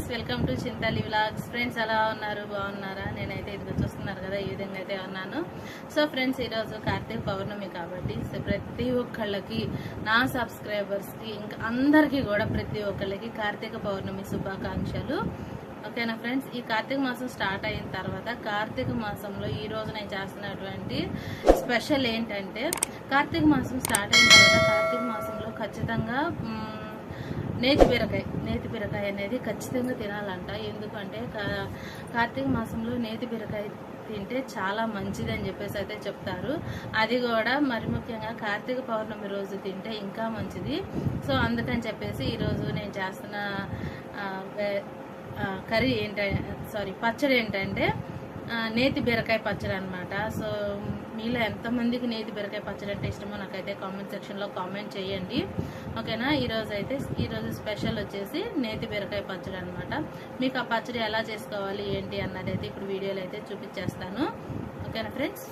Friends welcome to Chintali vlogs. Friends ఎలా ఉన్నారు? బాగున్నారా? నేనైతే ఇది చూస్తున్నారు కదా ఈ విధంగా అయితే ఉన్నాను. సో ఫ్రెండ్స్ ఈరోజు కార్తీక పౌర్ణమి కాబట్టి సో ప్రతి ఒక్కళ్ళకి నా సబ్స్క్రైబర్స్కి ఇంకా అందరికీ కూడా ప్రతి ఒక్కళ్ళకి కార్తీక పౌర్ణమి శుభాకాంక్షలు. ఓకేనా ఫ్రెండ్స్? ఈ కార్తీక మాసం స్టార్ట్ అయిన తర్వాత కార్తీక మాసంలో ఈ రోజు నేను చేస్తున్నటువంటి స్పెషల్ ఏంటంటే కార్తీక మాసం స్టార్ట్ అయిన తర్వాత కార్తీక మాసంలో ఖచ్చితంగా నేతి బీరకాయ నేతి బీరకాయ అనేది ఖచ్చితంగా తినాలంట. ఎందుకంటే కా- కార్తీక మాసంలో నేతి బీరకాయ తింటే చాలా మంచిది అని చెప్పేసి అయితే చెప్తారు. అది కూడా మరి ముఖ్యంగా కార్తీక పౌర్ణమి రోజు తింటే ఇంకా మంచిది. సో అందుకని చెప్పేసి ఈరోజు నేను చేస్తున్న కర్రీ ఏంటంటే సారీ పచ్చడి ఏంటంటే నేతి బీరకాయ పచ్చడి అనమాట సో మీలో ఎంతమందికి నేతి బీరకాయ పచ్చడి అంటే ఇష్టమో నాకైతే కామెంట్ సెక్షన్లో కామెంట్ చేయండి. ఓకేనా? ఈరోజు అయితే ఈరోజు స్పెషల్ వచ్చేసి నేతి బీరకాయ పచ్చడి అనమాట మీకు ఆ పచ్చడి ఎలా చేసుకోవాలి ఏంటి అన్నది అయితే ఇప్పుడు వీడియోలో అయితే చూపించేస్తాను. ఓకేనా ఫ్రెండ్స్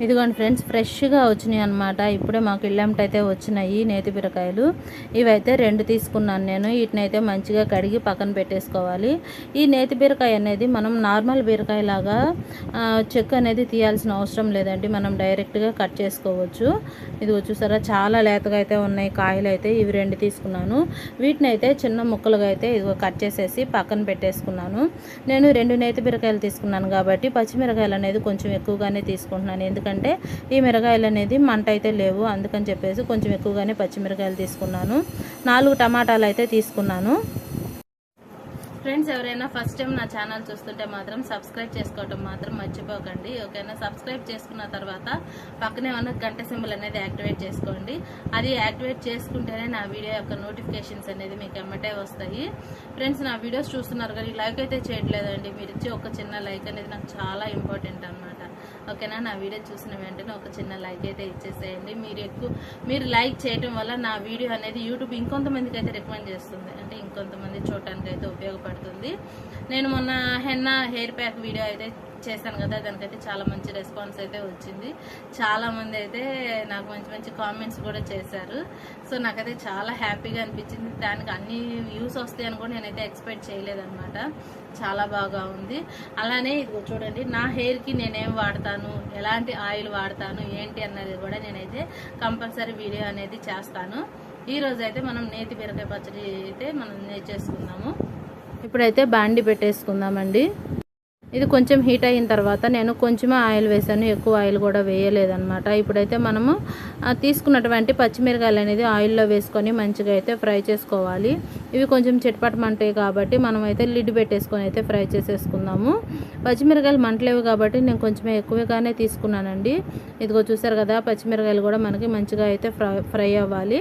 ఇదిగోండి ఫ్రెండ్స్ ఫ్రెష్గా వచ్చినాయి అనమాట ఇప్పుడే మాకు ఇల్లంట అయితే వచ్చినాయి నేతి బీరకాయలు. ఇవైతే రెండు తీసుకున్నాను నేను. వీటిని అయితే మంచిగా కడిగి పక్కన పెట్టేసుకోవాలి. ఈ నేతి బీరకాయ అనేది మనం నార్మల్ బీరకాయ లాగా ఆ, అనేది తీయాల్సిన అవసరం లేదండి. మనం డైరెక్ట్గా కట్ చేసుకోవచ్చు. ఇది చూసారా చాలా లేతగా అయితే ఉన్నాయి కాయలు అయితే. ఇవి రెండు తీసుకున్నాను. వీటిని అయితే చిన్న ముక్కలుగా అయితే ఇదిగో కట్ చేసేసి పక్కన పెట్టేసుకున్నాను. నేను రెండు నేతి బీరకాయలు తీసుకున్నాను కాబట్టి పచ్చిమిరకాయలు అనేది కొంచెం ఎక్కువగానే తీసుకుంటున్నాను. ఎందుకంటే ఈ మిరకాయలు అనేది మంట అయితే లేవు. అందుకని చెప్పేసి కొంచెం ఎక్కువగానే పచ్చిమిరకాయలు తీసుకున్నాను. నాలుగు టమాటాలు అయితే తీసుకున్నాను. ఫ్రెండ్స్ ఎవరైనా ఫస్ట్ టైం నా ఛానల్ చూస్తుంటే మాత్రం సబ్స్క్రైబ్ చేసుకోవటం మాత్రం మర్చిపోకండి ఓకేనా? సబ్స్క్రైబ్ చేసుకున్న తర్వాత పక్కనే ఉన్న గంట సింబల్ అనేది యాక్టివేట్ చేసుకోండి. అది యాక్టివేట్ చేసుకుంటేనే నా వీడియో యొక్క నోటిఫికేషన్స్ అనేది మీకు ఎమ్మటే వస్తాయి. ఫ్రెండ్స్ నా వీడియోస్ చూస్తున్నారు కానీ లైక్ అయితే చేయట్లేదండి. మీరు ఇచ్చి ఒక చిన్న లైక్ అనేది నాకు చాలా ఇంపార్టెంట్ అనమాట ఓకేనా? నా వీడియో చూసిన వెంటనే ఒక చిన్న లైక్ అయితే ఇచ్చేసేయండి. మీరు ఎక్కువ మీరు లైక్ చేయటం వల్ల నా వీడియో అనేది యూట్యూబ్ ఇంకొంతమందికి అయితే రికమెండ్ చేస్తుంది. అంటే ఇంకొంతమంది చూడటానికి అయితే ఉపయోగపడుతుంది. నేను మొన్న హెన్నా హెయిర్ ప్యాక్ వీడియో అయితే చేశాను కదా దానికైతే చాలా మంచి రెస్పాన్స్ అయితే వచ్చింది. చాలామంది అయితే నాకు మంచి మంచి కామెంట్స్ కూడా చేశారు. సో నాకైతే చాలా హ్యాపీగా అనిపించింది. దానికి అన్ని వ్యూస్ వస్తాయని కూడా నేనైతే ఎక్స్పెక్ట్ చేయలేదన్నమాట. చాలా బాగా ఉంది. అలానే ఇదిగో చూడండి నా హెయిర్కి నేనేం వాడతాను ఎలాంటి ఆయిల్ వాడతాను ఏంటి అన్నది కూడా నేనైతే కంపల్సరీ వీడియో అనేది చేస్తాను. ఈరోజైతే మనం నేతి బీరకాయ పచ్చడి అయితే మనం నేర్చేసుకుందాము ఇప్పుడైతే బాండి పెట్టేసుకుందామండి. ఇది కొంచెం హీట్ అయిన తర్వాత నేను కొంచెమే ఆయిల్ వేసాను. ఎక్కువ ఆయిల్ కూడా వేయలేదన్నమాట. ఇప్పుడైతే మనము తీసుకున్నటువంటి పచ్చిమిరకాయలు అనేది ఆయిల్లో వేసుకొని మంచిగా అయితే ఫ్రై చేసుకోవాలి. ఇవి కొంచెం చిట్పటమంటాయి కాబట్టి మనం అయితే లిడ్ పెట్టేసుకొని అయితే ఫ్రై చేసేసుకుందాము. పచ్చిమిరకాయలు మంటలేవు కాబట్టి నేను కొంచెం ఎక్కువగానే తీసుకున్నానండి. ఇదిగో చూసారు కదా పచ్చిమిరకాయలు కూడా మనకి మంచిగా అయితే ఫ్రై ఫ్రై అవ్వాలి.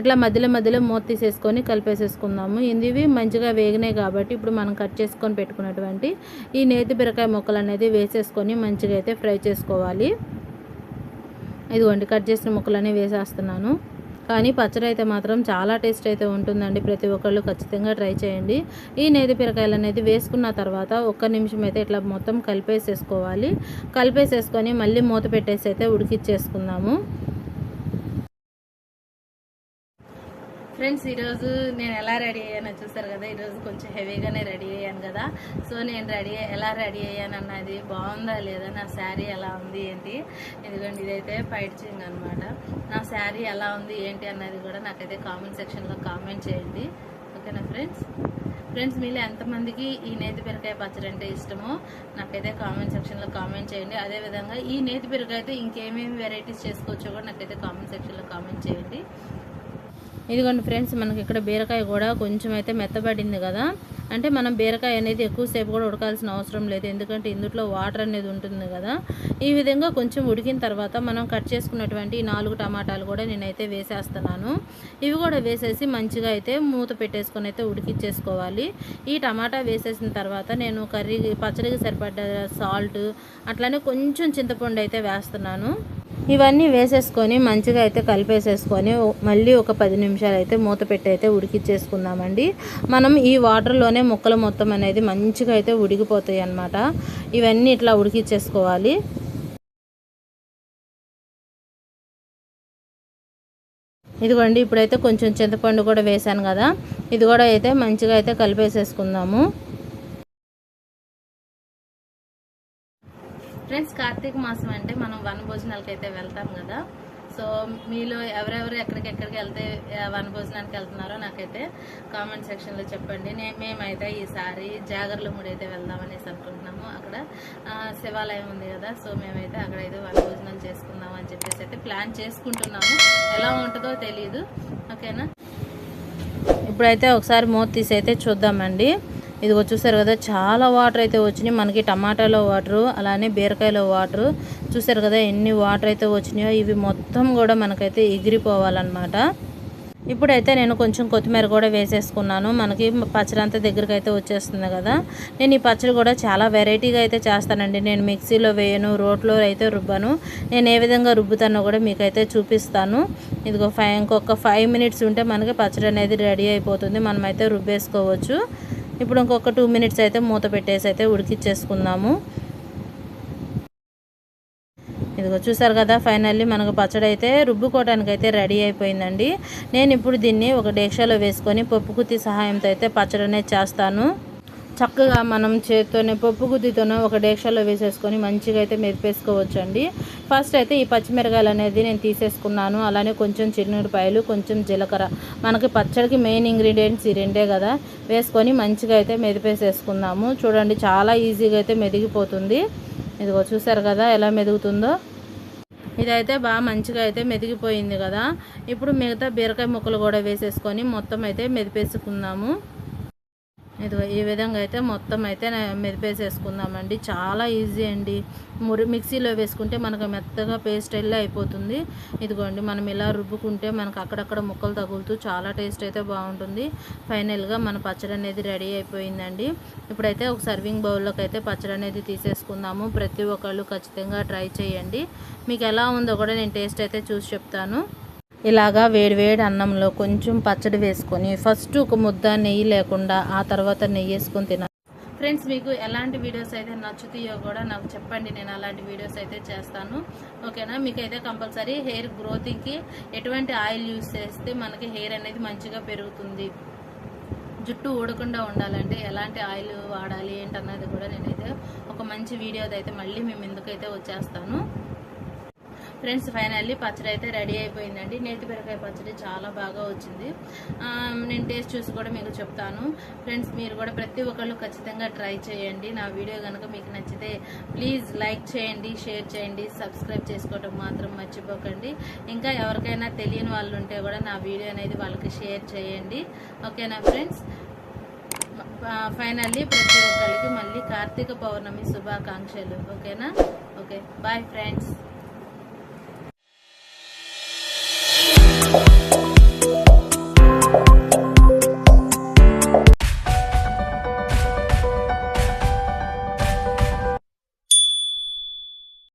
ఇట్లా మధ్యలో మధ్యలో మూత తీసేసుకొని కలిపేసేసుకుందాము. ఇవి మంచిగా వేగినాయి కాబట్టి ఇప్పుడు మనం కట్ చేసుకొని పెట్టుకున్నటువంటి ఈ నేతి బీరకాయ ముక్కలు అనేది వేసేసుకొని మంచిగా అయితే ఫ్రై చేసుకోవాలి. ఇదిగోండి కట్ చేసిన ముక్కలన్నీ వేసేస్తున్నాను. కానీ పచ్చడి అయితే మాత్రం చాలా టేస్ట్ అయితే ఉంటుందండి. ప్రతి ఒక్కళ్ళు ఖచ్చితంగా ట్రై చేయండి. ఈ నేతి పిరకాయలు అనేది వేసుకున్న తర్వాత ఒక్క నిమిషం అయితే ఇట్లా మొత్తం కలిపేసేసుకోవాలి. కలిపేసేసుకొని మళ్ళీ మూత పెట్టేసి అయితే ఉడికిచ్చేసుకుందాము. ఫ్రెండ్స్ ఈరోజు నేను ఎలా రెడీ అయ్యానో చూసారు కదా ఈరోజు కొంచెం హెవీగానే రెడీ అయ్యాను కదా. సో నేను రెడీ ఎలా రెడీ అయ్యాను అన్నది బాగుందా లేదా నా శారీ ఎలా ఉంది ఏంటి? ఎందుకంటే ఇదైతే పైడ్చింగ్ అనమాట నా శారీ ఎలా ఉంది ఏంటి అన్నది కూడా నాకైతే కామెంట్ సెక్షన్లో కామెంట్ చేయండి. ఓకేనా ఫ్రెండ్స్? ఫ్రెండ్స్ మీలో ఎంతమందికి ఈ నేతి పెరకాయ పచ్చడి అంటే ఇష్టమో నాకైతే కామెంట్ సెక్షన్లో కామెంట్ చేయండి. అదేవిధంగా ఈ నేతి పెరకాయతో ఇంకేమేమి వెరైటీస్ చేసుకోవచ్చో కూడా నాకైతే కామెంట్ సెక్షన్లో కామెంట్ చేయండి. ఇదిగోండి ఫ్రెండ్స్ మనకి ఇక్కడ బీరకాయ కూడా కొంచెం అయితే మెత్తబడింది కదా. అంటే మనం బీరకాయ అనేది ఎక్కువసేపు కూడా ఉడకాల్సిన అవసరం లేదు. ఎందుకంటే ఇందులో వాటర్ అనేది ఉంటుంది కదా. ఈ విధంగా కొంచెం ఉడికిన తర్వాత మనం కట్ చేసుకున్నటువంటి నాలుగు టమాటాలు కూడా నేనైతే వేసేస్తున్నాను. ఇవి కూడా వేసేసి మంచిగా అయితే మూత పెట్టేసుకొని అయితే ఉడికిచ్చేసుకోవాలి. ఈ టమాటా వేసేసిన తర్వాత నేను కర్రీ పచ్చడికి సరిపడ్డ సాల్ట్ అట్లానే కొంచెం చింతపండు అయితే వేస్తున్నాను. ఇవన్నీ వేసేసుకొని మంచిగా అయితే కలిపేసేసుకొని మళ్ళీ ఒక పది నిమిషాలు అయితే మూత పెట్టి అయితే ఉడికిచ్చేసుకుందామండి. మనం ఈ వాటర్లోనే ముక్కలు మొత్తం అనేది మంచిగా అయితే ఉడికిపోతాయి అన్నమాట. ఇవన్నీ ఇట్లా ఉడికిచ్చేసుకోవాలి. ఇదిగోండి ఇప్పుడైతే కొంచెం చింతపండు కూడా వేసాను కదా. ఇది కూడా అయితే మంచిగా అయితే కలిపేసేసుకుందాము. ఫ్రెండ్స్ కార్తీక మాసం అంటే మనం వనభోజనాలకి అయితే వెళ్తాం కదా. సో మీలో ఎవరెవరు ఎక్కడికెక్కడికి వెళ్తే వనభోజనానికి వన భోజనానికి వెళ్తున్నారో నాకైతే కామెంట్ సెక్షన్లో చెప్పండి. నే- మేమైతే ఈసారి జాగర్లమూడి అయితే వెళ్దామనేసి అనుకుంటున్నాము. అక్కడ శివాలయం ఉంది కదా సో మేమైతే అక్కడైతే వనభోజనాలు చేసుకుందాం అని చెప్పేసి అయితే ప్లాన్ చేసుకుంటున్నాము. ఎలా ఉంటుందో తెలియదు ఓకేనా? ఇప్పుడైతే ఒకసారి మూత తీసి అయితే చూద్దామండి. ఇదిగో చూసారు కదా చాలా వాటర్ అయితే వచ్చినాయి. మనకి టమాటాలో వాటరు అలానే బీరకాయలో వాటరు చూసారు కదా ఎన్ని వాటర్ అయితే వచ్చినాయో ఇవి మొత్తం కూడా మనకైతే ఎగిరిపోవాలన్నమాట. ఇప్పుడైతే నేను కొంచెం కొత్తిమీర కూడా వేసేసుకున్నాను. మనకి పచ్చడి అంతా దగ్గరికి అయితే వచ్చేస్తుంది కదా. నేను ఈ పచ్చడి కూడా చాలా వెరైటీగా అయితే చేస్తానండి. నేను మిక్సీలో వేయను రోట్లో అయితే రుబ్బాను. నేను ఏ విధంగా రుబ్బుతానో కూడా మీకైతే చూపిస్తాను. ఇదిగో ఫైవ్ ఇంకొక ఫైవ్ మినిట్స్ ఉంటే మనకి పచ్చడి అనేది రెడీ అయిపోతుంది. మనమైతే రుబ్బేసుకోవచ్చు. ఇప్పుడు ఇంకొక టూ మినిట్స్ అయితే మూత పెట్టేసి అయితే ఉడికిచ్చేసుకుందాము. ఇదిగో చూసారు కదా ఫైనల్లీ మనకు పచ్చడి అయితే రుబ్బుకోవడానికి అయితే రెడీ అయిపోయిందండి. నేను ఇప్పుడు దీన్ని ఒక డేక్షాలో వేసుకొని పప్పు కుత్తి సహాయంతో అయితే పచ్చడి చేస్తాను. చక్కగా మనం చేత్తోనే పప్పు గుద్దితోనే ఒక డేక్షాలో వేసేసుకొని మంచిగా అయితే మెరిపేసుకోవచ్చు అండి ఫస్ట్ అయితే ఈ పచ్చిమిరకాయలు అనేది నేను తీసేసుకున్నాను. అలానే కొంచెం చిన్నుడిపాయలు కొంచెం జీలకర్ర. మనకి పచ్చడికి మెయిన్ ఇంగ్రీడియంట్స్ ఈ రెండే కదా. వేసుకొని మంచిగా అయితే మెదిపేసేసుకుందాము. చూడండి చాలా ఈజీగా అయితే మెదిగిపోతుంది. ఇదిగో చూసారు కదా ఎలా మెదుగుతుందో. ఇదైతే బాగా మంచిగా అయితే మెదిగిపోయింది కదా. ఇప్పుడు మిగతా బీరకాయ ముక్కలు కూడా వేసేసుకొని మొత్తం అయితే మెదిపేసుకుందాము. ఇదిగో ఈ విధంగా అయితే మొత్తం అయితే మెదిపేసేసుకుందామండి చాలా ఈజీ అండి. మురి మిక్సీలో వేసుకుంటే మనకు మెత్తగా పేస్ట్ వెళ్ళి అయిపోతుంది. ఇదిగోండి మనం ఇలా రుబ్బుకుంటే మనకు అక్కడక్కడ ముక్కలు తగులుతూ చాలా టేస్ట్ అయితే బాగుంటుంది. ఫైనల్గా మన పచ్చడి అనేది రెడీ అయిపోయిందండి. ఇప్పుడైతే ఒక సర్వింగ్ బౌల్లోకి అయితే పచ్చడి అనేది తీసేసుకుందాము. ప్రతి ఒక్కళ్ళు ఖచ్చితంగా ట్రై చేయండి. మీకు ఎలా ఉందో కూడా నేను టేస్ట్ అయితే చూసి చెప్తాను. ఇలాగా వేడివేడి అన్నంలో కొంచెం పచ్చడి వేసుకొని ఫస్ట్ ఒక ముద్ద నెయ్యి లేకుండా ఆ తర్వాత నెయ్యి వేసుకొని తినాలి ఫ్రెండ్స్ మీకు ఎలాంటి వీడియోస్ అయితే నచ్చుతాయో కూడా నాకు చెప్పండి. నేను అలాంటి వీడియోస్ అయితే చేస్తాను. ఓకేనా? మీకైతే కంపల్సరీ హెయిర్ గ్రోతింగ్కి ఎటువంటి ఆయిల్ యూస్ చేస్తే మనకి హెయిర్ అనేది మంచిగా పెరుగుతుంది. జుట్టు ఊడకుండా ఉండాలంటే ఎలాంటి ఆయిల్ వాడాలి ఏంటన్నది కూడా నేనైతే ఒక మంచి వీడియో అయితే మళ్ళీ మేము ఎందుకైతే వచ్చేస్తాను. ఫ్రెండ్స్ ఫైనల్లీ పచ్చడి అయితే రెడీ అయిపోయిందండి. నేతి బీరకాయ పచ్చడి చాలా బాగా వచ్చింది. నేను టేస్ట్ చూసి కూడా మీకు చెప్తాను. ఫ్రెండ్స్ మీరు కూడా ప్రతి ఒక్కళ్ళు ఖచ్చితంగా ట్రై చేయండి. నా వీడియో కనుక మీకు నచ్చితే ప్లీజ్ లైక్ చేయండి షేర్ చేయండి సబ్స్క్రైబ్ చేసుకోవడం మాత్రం మర్చిపోకండి. ఇంకా ఎవరికైనా తెలియని వాళ్ళు ఉంటే కూడా నా వీడియో అనేది వాళ్ళకి షేర్ చేయండి. ఓకేనా ఫ్రెండ్స్? ఫైనల్లీ ప్రతి ఒక్కరికి మళ్ళీ కార్తీక పౌర్ణమి శుభాకాంక్షలు. ఓకేనా? Okay bye friends.